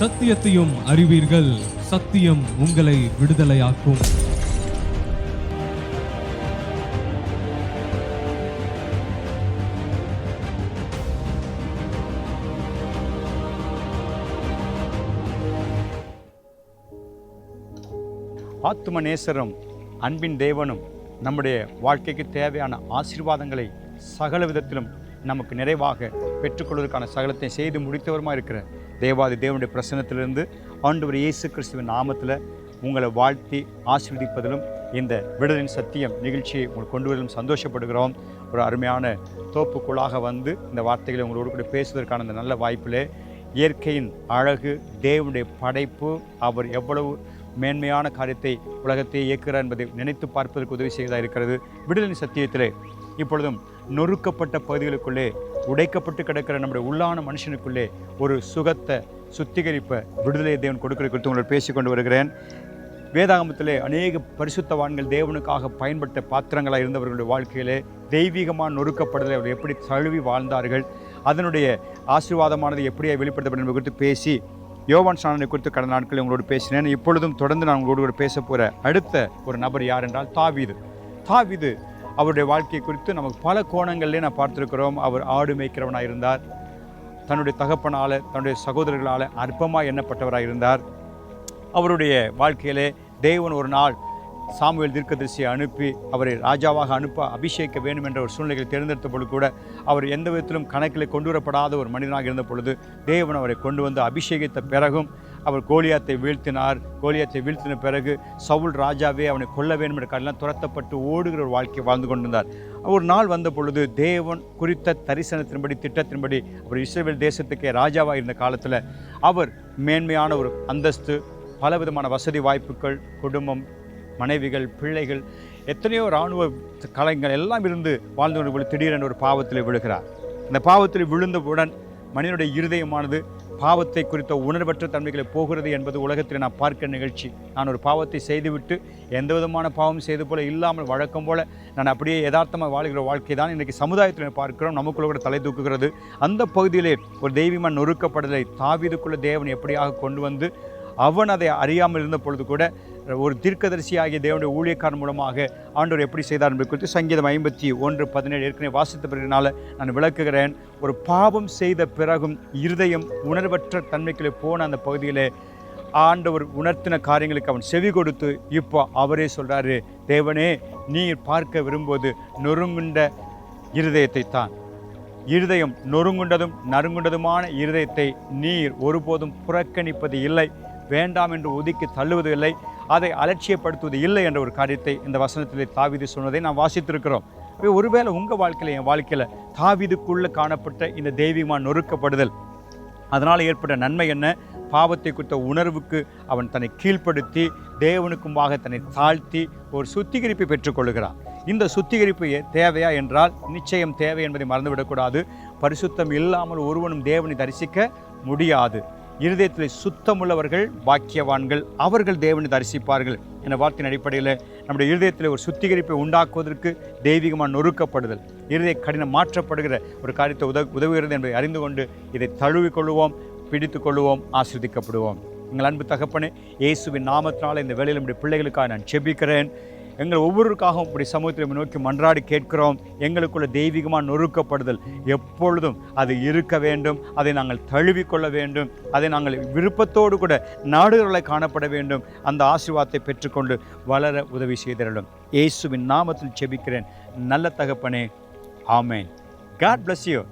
சத்தியத்தையும் அறிவீர்கள். சத்தியம் உங்களை விடுதலையாக்கும். ஆத்ம நேசரும் அன்பின் தேவனும் நம்முடைய வாழ்க்கைக்கு தேவையான ஆசீர்வாதங்களை சகல விதத்திலும் நமக்கு நிறைவாக பெற்றுக்கொள்வதற்கான சகலத்தை செய்து முடித்தவருமா இருக்கிற தேவாதி தேவனுடைய பிரசனத்திலிருந்து ஆண்டவர் இயேசு கிறிஸ்துவின் நாமத்தில் உங்களை வாழ்த்தி ஆசீர்வதிப்பதிலும் இந்த விடுதலின் சத்தியம் நிகழ்ச்சியை உங்களுக்கு கொண்டு வரலும் சந்தோஷப்படுகிறோம். ஒரு அருமையான தோப்புக்குள்ளாக வந்து இந்த வார்த்தைகளை உங்களோடு கூட பேசுவதற்கான இந்த நல்ல வாய்ப்பில் இயற்கையின் அழகு தேவனுடைய படைப்பு அவர் எவ்வளவு மேன்மையான காரியத்தை உலகத்தை இயக்குகிறார் என்பதை நினைத்து பார்ப்பதற்கு உதவி செய்வதாக இருக்கிறது. விடுதலின் சத்தியத்திலே இப்பொழுதும் நொறுக்கப்பட்ட பகுதிகளுக்குள்ளே உடைக்கப்பட்டு கிடக்கிற நம்முடைய உள்ளான மனுஷனுக்குள்ளே ஒரு சுகத்தை சுத்திகரிப்ப விடுதலை தேவன் கொடுக்கிற குறித்து உங்களோட பேசிக்கொண்டு வருகிறேன். வேதாகமத்திலே அநேக பரிசுத்தவான்கள் தேவனுக்காக பயன்பட்ட பாத்திரங்களாக இருந்தவர்களுடைய வாழ்க்கையிலே தெய்வீகமாக நொறுக்கப்படுதலை அவர் எப்படி தழுவி வாழ்ந்தார்கள் அதனுடைய ஆசீர்வாதமானது எப்படியே வெளிப்படுத்தப்படும் என்பது குறித்து பேசி யோவான் சாணனை குறித்து கடந்த நாட்களில் உங்களோடு பேசினேன். இப்பொழுதும் தொடர்ந்து நான் உங்களோடு கூட பேச போகிற அடுத்த ஒரு நபர் யார் என்றால் தாவிது. தாவிது அவருடைய வாழ்க்கை குறித்து நமக்கு பல கோணங்களிலே நான் பார்த்துருக்கிறோம். அவர் ஆடு மேய்க்கிறவனாக இருந்தார். தன்னுடைய தகப்பனால் தன்னுடைய சகோதரர்களால் அற்பமாக எண்ணப்பட்டவராக இருந்தார். அவருடைய வாழ்க்கையிலே தேவன் ஒரு நாள் சாமுவேல் தீர்க்கதரிசியை அனுப்பி அவரை ராஜாவாக அனுப்ப அபிஷேக வேண்டும் என்ற ஒரு சூழ்நிலைகள் தேர்ந்தெடுத்த பொழுது கூட அவர் எந்த விதத்திலும் கணக்கில் கொண்டு வரப்படாத ஒரு மனிதனாக இருந்த பொழுது தேவன் அவரை கொண்டு வந்து அபிஷேகித்த பிறகும் அவர் கோலியாத்தை வீழ்த்தினார். கோலியாத்தை வீழ்த்தின பிறகு சவுல் ராஜாவே அவனை கொல்ல வேண்டும் என்ற காரணம் துரத்தப்பட்டு ஓடுகிற ஒரு வாழ்க்கையை வாழ்ந்து கொண்டிருந்தார். ஒரு நாள் வந்த பொழுது தேவன் குறித்த தரிசனத்தின்படி திட்டத்தின்படி அவர் இஸ்ரேல் தேசத்துக்கே ராஜாவாக இருந்த காலத்தில் அவர் மேன்மையான ஒரு அந்தஸ்து பல விதமான வசதி வாய்ப்புகள் குடும்பம் மனைவிகள் பிள்ளைகள் எத்தனையோ இராணுவ கலைஞர்கள் எல்லாம் இருந்து வாழ்ந்து கொண்டு திடீரென ஒரு பாவத்தில் விழுகிறார். இந்த பாவத்தில் விழுந்தவுடன் மனிதனுடைய இருதயமானது பாவத்தை குறித்த உணர்வற்ற தன்மைகளை போகிறது என்பது உலகத்தில் நான் பார்க்க நிகழ்ச்சி. நான் ஒரு பாவத்தை செய்துவிட்டு எந்த விதமான பாவம் செய்து போல இல்லாமல் வழக்கம் போல நான் அப்படியே யதார்த்தமாக வாழ்கிற வாழ்க்கை தான் இன்றைக்கி சமுதாயத்தில் பார்க்கிறோம். நமக்குள்ள கூட தலை தூக்குகிறது. அந்த பகுதியிலே ஒரு தெய்வீகமான நொறுக்கப்படுதலை தாவிதுக்குள்ள தேவன் எப்படியாக கொண்டு வந்து அவன் அதை அறியாமல் இருந்த பொழுது கூட ஒரு தீர்க்கதரிசியாகிய தேவனுடைய ஊழியக்காரன் மூலமாக ஆண்டவர் எப்படி செய்தார் என்பது குறித்து சங்கீதம் ஐம்பத்தி ஒன்று பதினேழு ஏற்கனவே வாசித்த பிறகுனால நான் விளக்குகிறேன். ஒரு பாவம் செய்த பிறகும் இருதயம் உணர்வற்ற தன்மைக்குள்ளே போன அந்த பகுதியிலே ஆண்டவர் உணர்த்தின காரியங்களுக்கு அவன் செவி கொடுத்து இப்போ அவரே சொல்கிறாரு தேவனே நீர் பார்க்க விரும்புவது நொறுங்குண்ட இருதயத்தை தான் இருதயம் நொறுங்குண்டதும் நறுங்குண்டதுமான இருதயத்தை நீர் ஒருபோதும் புறக்கணிப்பது இல்லை. வேண்டாம் என்று ஒதுக்கி தள்ளுவது இல்லை அதை அலட்சியப்படுத்துவது இல்லை என்ற ஒரு காரியத்தை இந்த வசனத்திலே தாவிது சொன்னதை நாம் வாசித்திருக்கிறோம். ஒருவேளை உங்கள் வாழ்க்கையில் என் வாழ்க்கையில் தாவிதுக்குள்ளே காணப்பட்ட இந்த தெய்வீகமான நொறுக்கப்படுதல் அதனால் ஏற்பட்ட நன்மை என்ன? பாவத்தை குறித்த உணர்வுக்கு அவன் தன்னை கீழ்ப்படுத்தி தேவனுக்குமாக தன்னை தாழ்த்தி ஒரு சுத்திகரிப்பை பெற்றுக்கொள்கிறான் இந்த சுத்திகரிப்பு தேவையா என்றால் நிச்சயம் தேவை என்பதை மறந்துவிடக்கூடாது. பரிசுத்தம் இல்லாமல் ஒருவனும் தேவனை தரிசிக்க முடியாது. இருதயத்தில் சுத்தமுள்ளவர்கள் பாக்கியவான்கள் அவர்கள் தேவனை தரிசிப்பார்கள் என்ற வார்த்தையின் அடிப்படையில் நம்முடைய இருதயத்தில் ஒரு சுத்திகரிப்பை உண்டாக்குவதற்கு தெய்வீகமாக நொறுக்கப்படுதல் இருதய கடினம் மாற்றப்படுகிற ஒரு காரியத்தை உத உதவுகிறது என்பதை அறிந்து கொண்டு இதை தழுவிக்கொள்வோம் பிடித்து கொள்வோம் ஆஸ்வதிக்கப்படுவோம் எங்கள் அன்பு தகப்பனே இயேசுவின் நாமத்தினால் இந்த வேலையில் நம்முடைய பிள்ளைகளுக்காக நான் செபிக்கிறேன் எங்கள் ஒவ்வொருக்காகவும் இப்படி சமூகத்தில் நோக்கி மன்றாடி கேட்கிறோம். எங்களுக்குள்ள தெய்வீகமாக நொறுக்கப்படுதல். எப்பொழுதும் அது இருக்க வேண்டும். அதை நாங்கள் தழுவிக்கொள்ள வேண்டும். அதை நாங்கள் விருப்பத்தோடு கூட நாடுகளை காணப்பட வேண்டும். அந்த ஆசீர்வாதத்தை பெற்றுக்கொண்டு வளர உதவி செய்திடலும் இயேசுவின் நாமத்தில் செபிக்கிறேன். நல்ல தகப்பனே. ஆமேன். God bless you